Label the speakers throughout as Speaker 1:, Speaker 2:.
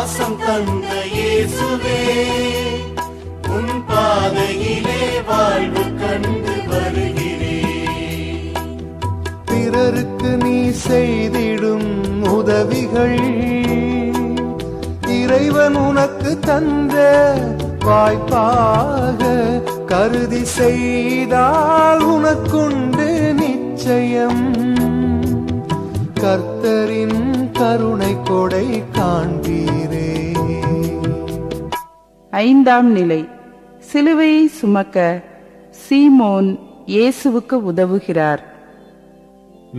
Speaker 1: பாசம் தந்த இயேசுவே உன் பாதையிலே வாழ்வு கண்டு வருகிறேன்
Speaker 2: பிறருக்கு நீ செய்திடும் உதவிகள் இறைவன் உனக்கு தந்த வாய்ப்பாக கருதி செய்தால் உனக்குண்டு நிச்சயம். கர்த்தரின் கருணை கொடை காண்பீர்.
Speaker 3: ஐந்தாம் நிலை. சிலுவையை சுமக்க சீமோன் இயேசுவுக்கு உதவுகிறார்.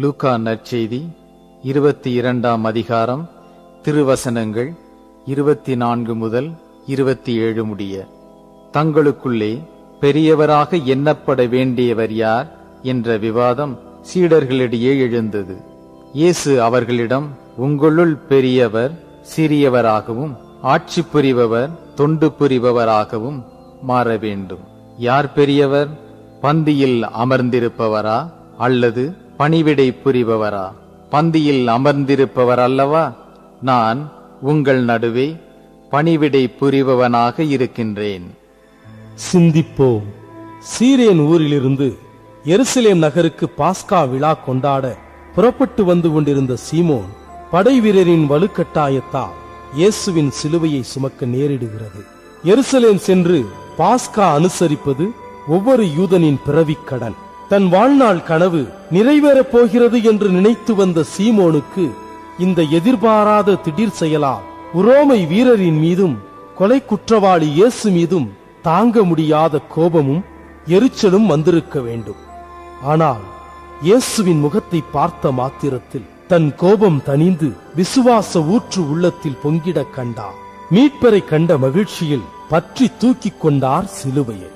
Speaker 4: லூகா நற்செய்தி இருபத்தி இரண்டாம் அதிகாரம் திருவசனங்கள் இருபத்தி நான்கு முதல் இருபத்தி ஏழு முடிய. தங்களுக்குள்ளே பெரியவராக எண்ணப்பட வேண்டியவர் யார்? என்ற விவாதம் சீடர்களிடையே எழுந்தது. இயேசு அவர்களிடம் உங்களுள் பெரியவர் சிறியவராகவும் ஆட்சி புரிபவர் தொண்டு புரிபவராகவும் மாற வேண்டும். யார் பெரியவர்? பந்தியில் அமர்ந்திருப்பவரா? அல்லது பணிவிடை புரிபவரா? பந்தியில் அமர்ந்திருப்பவர் அல்லவா? நான் உங்கள் நடுவே பணிவிடை புரிபவனாக இருக்கின்றேன்.
Speaker 5: சிந்திப்போம். சீரேன் ஊரிலிருந்து எருசலேம் நகருக்கு பாஸ்கா விழா கொண்டாட புறப்பட்டு வந்து கொண்டிருந்த சீமோன் படை வீரரின் வலுக்கட்டாயத்தால் இயேசுவின் சிலுவையை சுமக்க நேரிடுகிறது. எருசலேம் சென்று பாஸ்கா அனுசரிப்பது ஒவ்வொரு யூதனின் பிறவிக் கடன். தன் வாழ்நாள் கனவு நிறைவேறப் போகிறது என்று நினைத்து வந்த சீமோனுக்கு இந்த எதிர்பாராத திடீர் செயலால் உரோமை வீரரின் மீதும் கொலை குற்றவாளி இயேசு மீதும் தாங்க முடியாத கோபமும் எரிச்சலும் வந்திருக்க வேண்டும். ஆனால் இயேசுவின் முகத்தை பார்த்த மாத்திரத்தில் தன் கோபம் தணிந்து விசுவாச ஊற்று உள்ளத்தில் பொங்கிடக் கண்டார். மீட்பரை கண்ட மகிழ்ச்சியில் பற்றி தூக்கிக் கொண்டார் சிலுவையை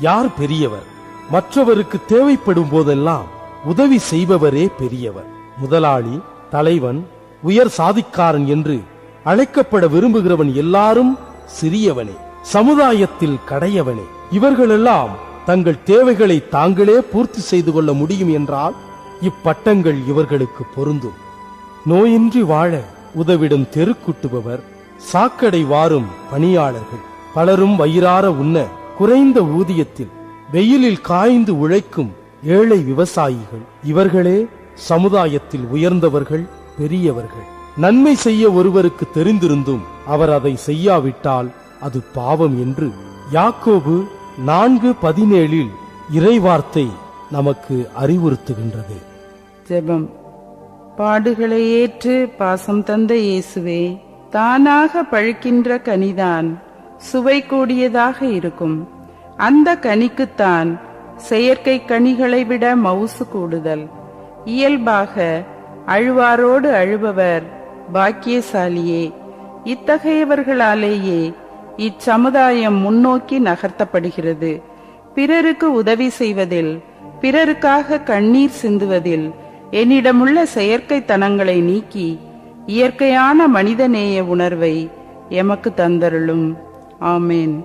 Speaker 5: யார் பெரியவர்? மற்றவருக்கு தேவைப்படும் போதெல்லாம் உதவி செய்பவரே பெரியவர். முதலாளி தலைவன் உயர் சாதிக்காரன் என்று அழைக்கப்பட விரும்புகிறவன் எல்லாரும் சிறியவனே சமுதாயத்தில் கடையவனே. இவர்களெல்லாம் தங்கள் தேவைகளை தாங்களே பூர்த்தி செய்து கொள்ள முடியும் என்றால் இப்பட்டங்கள் இவர்களுக்கு பொருந்தும். நோயின்றி வாழ உதவிடும் தெருக்குட்டுபவர் சாக்கடை வாரும் பணியாளர்கள் பலரும் வயிறார உண்ண குறைந்த ஊதியத்தில் வெயிலில் காய்ந்து உழைக்கும் ஏழை விவசாயிகள். இவர்களே சமுதாயத்தில் உயர்ந்தவர்கள் பெரியவர்கள். நன்மை செய்ய ஒருவருக்கு தெரிந்திருந்தும் அவர் அதை செய்யாவிட்டால் அது பாவம் என்று யாக்கோபு நான்கு பதினேழில் இறைவார்த்தை நமக்கு அறிவுறுத்துகின்றது.
Speaker 3: ஜெபம். பாடுகளை ஏற்று பாசம் தந்த இயேசுவே தானாக பழுக்கின்ற கனிதான் சுவை கூடியதாக இருக்கும். அந்த கனிக்குத்தான் செயற்கை கனிகளை விட மவுசு கூடுதல். இயல்பாக அழுவாரோடு அழுபவர் பாக்கியசாலியே. இத்தகையவர்களாலேயே இச்சமுதாயம் முன்னோக்கி நகர்த்தப்படுகிறது. பிறருக்கு உதவி செய்வதில் பிறருக்காக கண்ணீர் சிந்துவதில் என்னிடமுள்ள செயற்கைத்தனங்களை நீக்கி இயற்கையான மனிதநேய உணர்வை எமக்கு தந்தருளும். ஆமேன்.